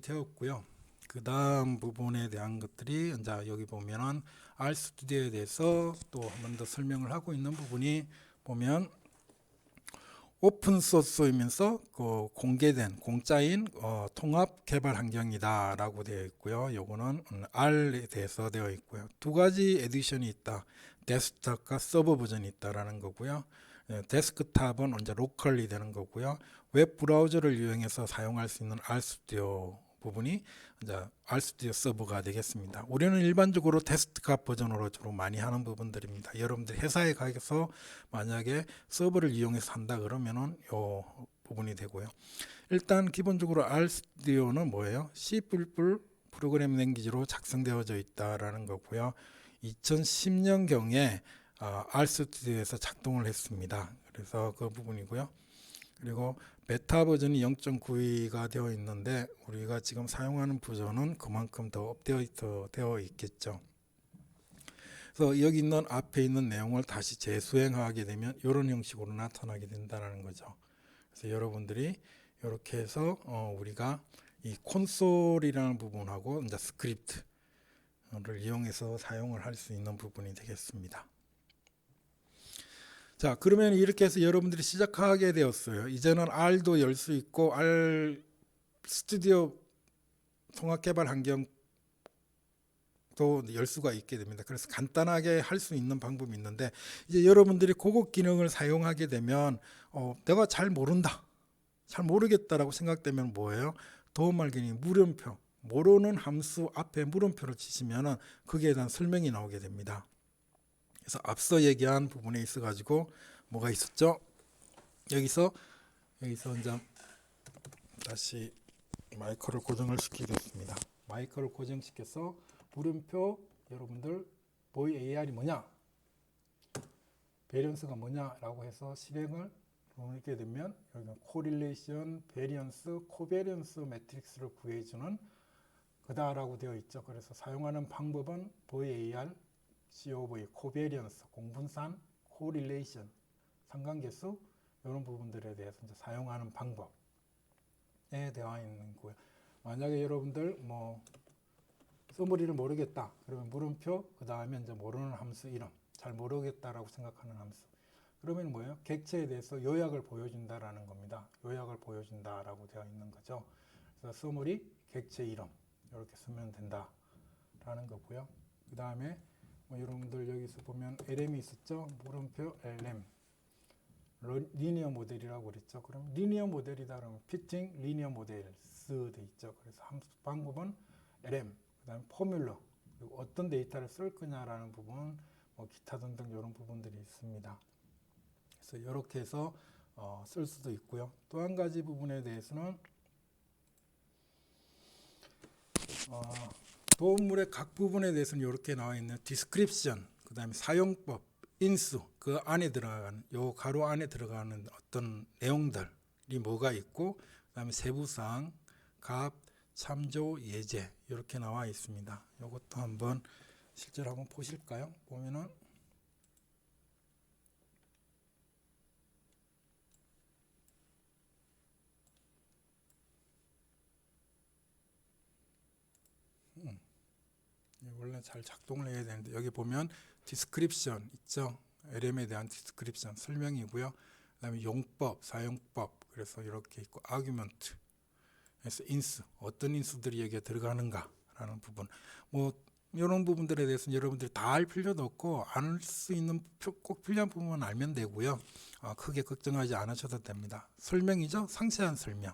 되었고요. 그 다음 부분에 대한 것들이 이제 여기 보면은 R 스튜디오에 대해서 또 한 번 더 설명을 하고 있는 부분이 보면 오픈 소스이면서 그 공개된 공짜인 어, 통합 개발 환경이다라고 되어 있고요. 요거는 음, R에 대해서 되어 있고요. 두 가지 에디션이 있다. 데스크탑과 서버 버전이 있다라는 거고요. 예, 데스크탑은 이제 로컬리 되는 거고요. 웹 브라우저를 이용해서 사용할 수 있는 R 스튜디오 부분이 이제 R 스튜디오 서버가 되겠습니다. 우리는 일반적으로 데스크탑 버전으로 주로 많이 하는 부분들입니다. 여러분들 회사에 가서 만약에 서버를 이용해서 한다 그러면은 요 부분이 되고요. 일단 기본적으로 R 스튜디오는 뭐예요? C++ 프로그램 랭귀지로 작성되어져 있다라는 거고요. 2010년 경에 R 스튜디오에서 작동을 했습니다. 그래서 그 부분이고요. 그리고 베타 버전이 0.92가 되어 있는데 우리가 지금 사용하는 버전은 그만큼 더 업데이트 되어 있겠죠. 그래서 여기 있는 앞에 있는 내용을 다시 재수행하게 되면 이런 형식으로 나타나게 된다는 거죠. 그래서 여러분들이 이렇게 해서 어 우리가 이 콘솔이라는 부분하고 이제 스크립트를 이용해서 사용을 할 수 있는 부분이 되겠습니다. 자, 그러면 이렇게 해서 여러분들이 시작하게 되었어요. 이제는 R도 열 수 있고 R 스튜디오 통합 개발 환경도 열 수가 있게 됩니다. 그래서 간단하게 할 수 있는 방법이 있는데 이제 여러분들이 그거 기능을 사용하게 되면 어, 내가 잘 모른다. 잘 모르겠다라고 생각되면 뭐예요? 도움말 기능 물음표 모르는 함수 앞에 물음표를 치시면은 거기에 대한 설명이 나오게 됩니다. 그래서 앞서 얘기한 부분에 있어 가지고 뭐가 있었죠? 여기서 여기서 이제 다시 마이크를 고정을 시키겠습니다. 마이크를 고정시켜서 물음표 여러분들 보이 AR이 뭐냐? 베리언스가 뭐냐라고 해서 실행을 보게 되면 여기 코릴레이션, 베리언스, 코베리언스 매트릭스를 구해주는 그다라고 되어 있죠. 그래서 사용하는 방법은 보이 AR COV, 코베리언스, 공분산, 코릴레이션, 상관계수 이런 부분들에 대해서 이제 사용하는 방법에 되어 있는 거고요. 만약에 여러분들 뭐 써머리를 모르겠다 그러면 물음표 그 다음에 이제 모르는 함수 이름 잘 모르겠다라고 생각하는 함수 그러면 뭐예요? 객체에 대해서 요약을 보여준다라는 겁니다. 요약을 보여준다라고 되어 있는 거죠. 그래서 써머리 객체 이름 이렇게 쓰면 된다라는 거고요. 그 다음에 뭐 여러분들 여기서 보면 LM이 있었죠. 물음표 LM 리니어 모델이라고 그랬죠. 그럼 리니어 모델이다 그러면 피팅 리니어 모델스 돼 있죠. 그래서 함수 방법은 LM 그다음에 포뮬러 그리고 어떤 데이터를 쓸 거냐라는 부분 뭐 기타 등등 이런 부분들이 있습니다. 그래서 이렇게 해서 어, 쓸 수도 있고요. 또 한 가지 부분에 대해서는 어, 도움물의 각 부분에 대해서는 이렇게 나와 있는 디스크립션, 그 다음에 사용법, 인수, 그 안에 들어가는 요 가로 안에 들어가는 어떤 내용들이 뭐가 있고, 그 다음에 세부 사항, 값, 참조, 예제 이렇게 나와 있습니다. 이것도 한번 실제로 한번 보실까요? 보면은 원래 잘 작동을 해야 되는데 여기 보면 디스크립션 있죠. LM에 대한 디스크립션 설명이고요. 그다음에 용법, 사용법 그래서 이렇게 있고 아규먼트 그래서 인수 어떤 인수들이 여기에 들어가는가라는 부분 뭐 이런 부분들에 대해서 여러분들이 다 알 필요도 없고 알수 있는 꼭 필요한 부분만 알면 되고요. 어, 크게 걱정하지 않으셔도 됩니다. 설명이죠. 상세한 설명.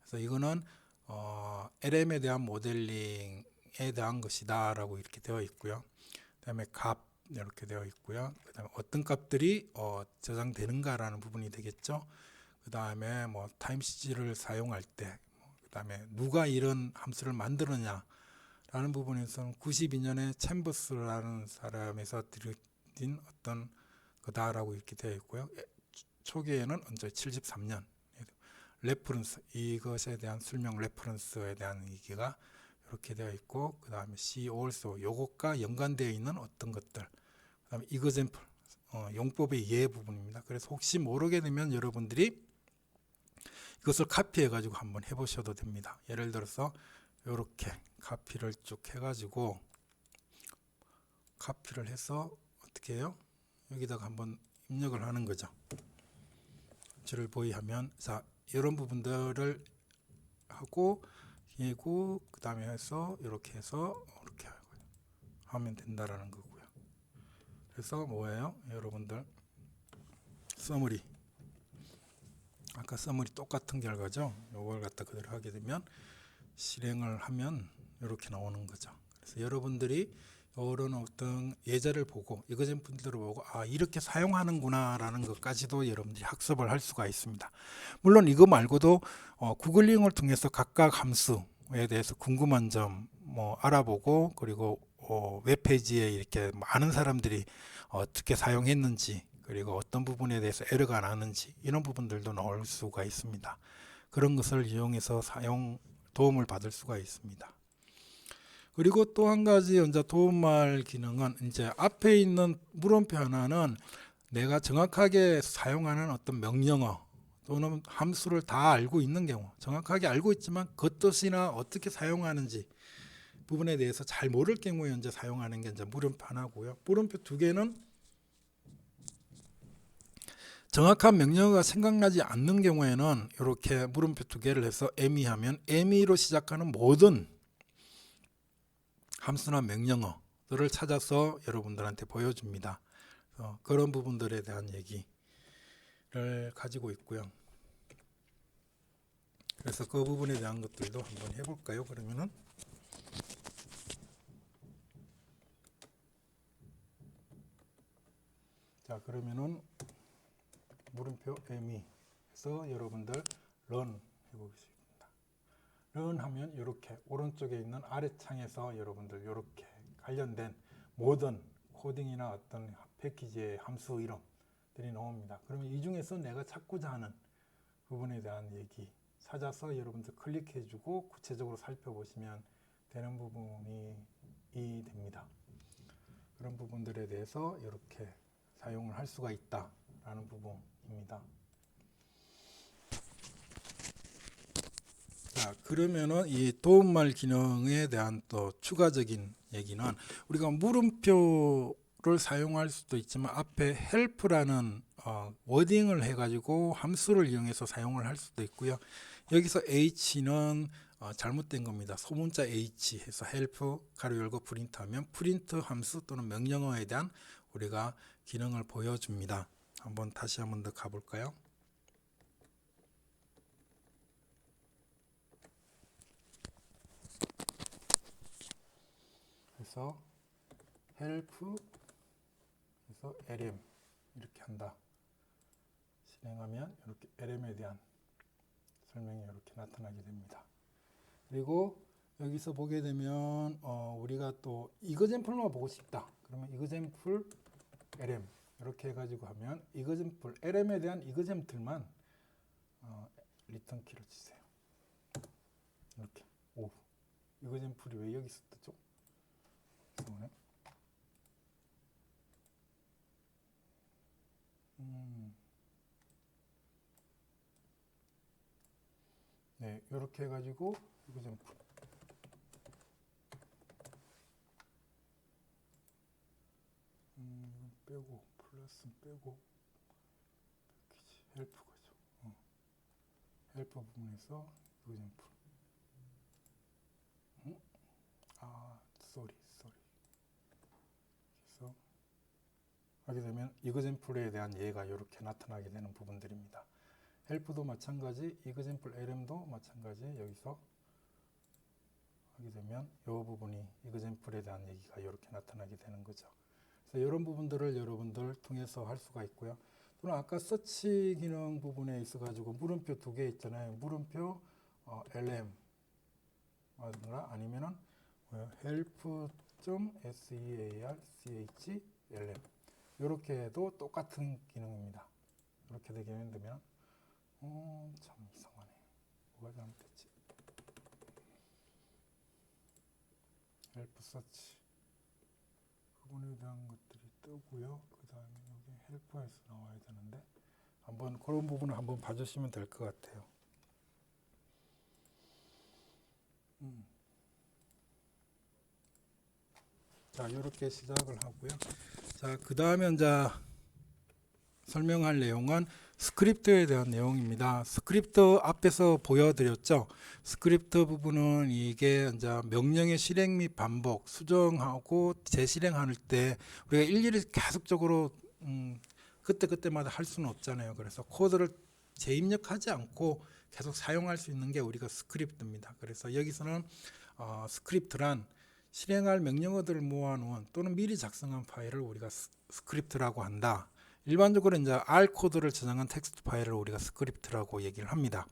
그래서 이거는 어, LM에 대한 모델링 에 대한 것이다라고 이렇게 되어 있고요. 그다음에 값 이렇게 되어 있고요. 그다음에 어떤 값들이 어, 저장되는가라는 부분이 되겠죠. 그다음에 뭐 타임 시즈를 사용할 때, 뭐 그다음에 누가 이런 함수를 만들었냐라는 부분에서는 92년에 챔버스라는 사람에서 들여진 어떤 거다라고 이렇게 되어 있고요. 초기에는 언제 73년 레퍼런스 이것에 대한 설명 레퍼런스에 대한 얘기가 이렇게 되어 있고 그 다음에 see also 요것과 연관되어 있는 어떤 것들 그 다음에 example 어, 용법의 예 부분입니다. 그래서 혹시 모르게 되면 여러분들이 이것을 카피해 가지고 한번 해보셔도 됩니다. 예를 들어서 이렇게 카피를 쭉 해가지고 카피를 해서 어떻게 해요? 여기다가 한번 입력을 하는 거죠. 줄을 보이하면 자 이런 부분들을 하고 그리고 그 다음에 해서 이렇게 해서 이렇게 하면 된다라는 거고요. 그래서 뭐예요, 여러분들? 서머리 아까 서머리 똑같은 결과죠. 요걸 갖다 그대로 하게 되면 실행을 하면 이렇게 나오는 거죠. 그래서 여러분들이 이런 어떤 예제를 보고 이거젠플들을 보고 아 이렇게 사용하는구나라는 것까지도 여러분들이 학습을 할 수가 있습니다. 물론 이거 말고도 어, 구글링을 통해서 각각 함수 에 대해서 궁금한 점 뭐 알아보고 그리고 어, 웹페이지에 이렇게 많은 사람들이 어떻게 사용했는지 그리고 어떤 부분에 대해서 에러가 나는지 이런 부분들도 나올 수가 있습니다. 그런 것을 이용해서 사용 도움을 받을 수가 있습니다. 그리고 또 한 가지 이제 도움말 기능은 이제 앞에 있는 물음표 하나는 내가 정확하게 사용하는 어떤 명령어 또는 함수를 다 알고 있는 경우 정확하게 알고 있지만 그 뜻이나 어떻게 사용하는지 부분에 대해서 잘 모를 경우에 이제 사용하는 게 이제 물음표 하나고요. 물음표 두 개는 정확한 명령어가 생각나지 않는 경우에는 이렇게 물음표 두 개를 해서 애미하면 애미로 시작하는 모든 함수나 명령어들을 찾아서 여러분들한테 보여줍니다. 어, 그런 부분들에 대한 얘기를 가지고 있고요. 그래서 그 부분에 대한 것들도 한번 해볼까요? 그러면은 자 그러면은 물음표 애미에서 여러분들 런 해보겠습니다. 런 하면 이렇게 오른쪽에 있는 아래 창에서 여러분들 이렇게 관련된 모든 코딩이나 어떤 패키지의 함수 이름들이 나옵니다. 그러면 이 중에서 내가 찾고자 하는 부분에 대한 얘기 찾아서 여러분들 클릭해주고 구체적으로 살펴보시면 되는 부분이 이 됩니다. 그런 부분들에 대해서 이렇게 사용을 할 수가 있다라는 부분입니다. 자, 그러면은 이 도움말 기능에 대한 또 추가적인 얘기는 우리가 물음표를 사용할 수도 있지만 앞에 help라는 어, 워딩을 해가지고 함수를 이용해서 사용을 할 수도 있고요. 여기서 h는 어, 잘못된 겁니다. 소문자 h 해서 help 가로 열고 프린트하면 프린트 함수 또는 명령어에 대한 우리가 기능을 보여줍니다. 한번 다시 한번 더 가볼까요? 그래서 help 그래서 lm 이렇게 한다. 실행하면 이렇게 lm에 대한 설명이 이렇게 나타나게 됩니다. 그리고 여기서 보게 되면 어, 우리가 또 이거젠플만 보고 싶다. 그러면 이거젠플 lm 이렇게 해가지고 하면 이거젠플 lm에 대한 이거젠플만 어, 리턴 키를 치세요. 이렇게 오 이거젠플이 왜 뜨죠? 그러면 음. 네, 이렇게 해가지고 이거 좀 풀- 음, 빼고 플러스 빼고 패키지 헬프 거죠. 어. 헬프 부분에서 이거 좀 풀. 음? 아, 쏘리, 쏘리. 그래서 하게 되면 이거젠플에 대한 예가 이렇게 나타나게 되는 부분들입니다. 헬프도 마찬가지, 이그젠플 LM도 마찬가지 여기서 하게 되면 이 부분이 이그젠플에 대한 얘기가 이렇게 나타나게 되는 거죠. 그래서 이런 부분들을 여러분들 통해서 할 수가 있고요. 또는 아까 서치 기능 부분에 있어 가지고 물음표 두 개 있잖아요. 물음표 어, LM 아니면은 help.search lm 이렇게 해도 똑같은 기능입니다. 이렇게 되게 되면 어, 참 이상하네. 뭐가 잘못됐지? 헬프 서치 부분에 대한 것들이 뜨고요. 그 다음에 여기 헬프에서 나와야 되는데 아 한번 그런 부분을 한번 봐주시면 될 것 같아요. 음. 자, 이렇게 시작을 하고요. 자, 그 다음에 이제 설명할 내용은 스크립트에 대한 내용입니다. 스크립트 앞에서 보여드렸죠. 스크립트 부분은 이게 이제 명령의 실행 및 반복, 수정하고 재실행할 때 우리가 일일이 계속적으로 음, 그때 그때마다 할 수는 없잖아요. 그래서 코드를 재입력하지 않고 계속 사용할 수 있는 게 우리가 스크립트입니다. 그래서 여기서는 어, 스크립트란 실행할 명령어들을 모아놓은 또는 미리 작성한 파일을 우리가 스- 스크립트라고 한다. 일반적으로 이제 R 코드를 저장한 텍스트 파일을 우리가 스크립트라고 얘기를 합니다.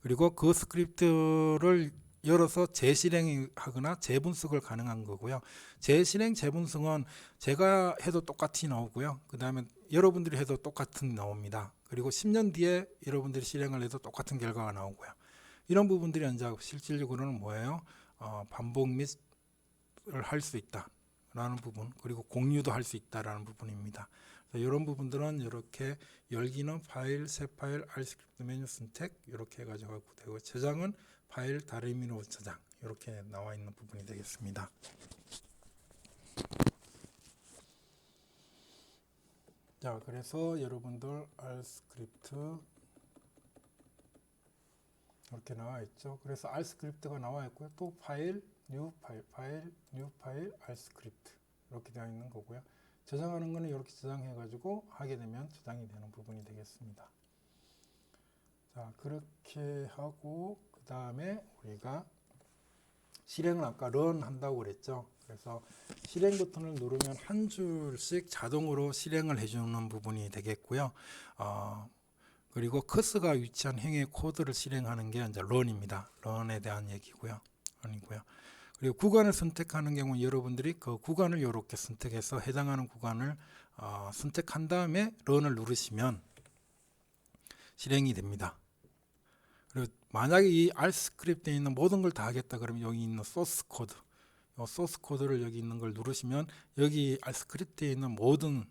그리고 그 스크립트를 열어서 재실행하거나 재분석을 가능한 거고요. 재실행, 재분석은 제가 해도 똑같이 나오고요. 그 다음에 여러분들이 해도 똑같은 나옵니다. 그리고 10년 뒤에 여러분들이 실행을 해도 똑같은 결과가 나오고요. 이런 부분들이 이제 실질적으로는 뭐예요? 어, 반복 및을 할 수 있다라는 부분, 그리고 공유도 할 수 있다라는 부분입니다. 이런 부분들은 이렇게 열기는 파일, 새 파일, R 스크립트 메뉴 선택 이렇게 해가지고 되고 저장은 파일 다리미노 저장 이렇게 나와 있는 부분이 되겠습니다. 자, 그래서 여러분들 R 스크립트 이렇게 나와 있죠. 그래서 R 스크립트가 나와 있고요. 또 파일, 뉴 파일, 파일, 뉴 파일, R 스크립트 이렇게 되어 있는 거고요. 저장하는 거는 이렇게 저장해 가지고 하게 되면 저장이 되는 부분이 되겠습니다. 자, 그렇게 하고 그 다음에 우리가 실행을 아까 런 한다고 그랬죠. 그래서 실행 버튼을 누르면 한 줄씩 자동으로 실행을 해주는 부분이 되겠고요. 어, 그리고 커스가 위치한 행의 코드를 실행하는 게 이제 런입니다. 런에 대한 얘기고요. 런이고요. 그리고 구간을 선택하는 경우 여러분들이 그 구간을 이렇게 선택해서 해당하는 구간을 어, 선택한 다음에 런을 누르시면 실행이 됩니다. 그리고 만약에 이 R 스크립트에 있는 모든 걸 다 하겠다 그러면 여기 있는 소스 코드, 이 소스 코드를 여기 있는 걸 누르시면 여기 R 스크립트에 있는 모든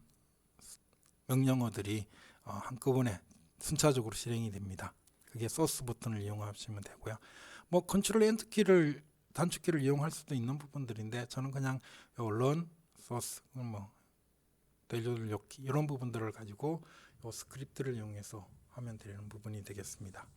명령어들이 어, 한꺼번에 순차적으로 실행이 됩니다. 그게 소스 버튼을 이용하시면 되고요. 뭐 컨트롤 엔터 키를 단축키를 이용할 수도 있는 부분들인데 저는 그냥 요 run, source, 뭐 넣기 이런 부분들을 가지고 요 스크립트를 이용해서 하면 되는 부분이 되겠습니다.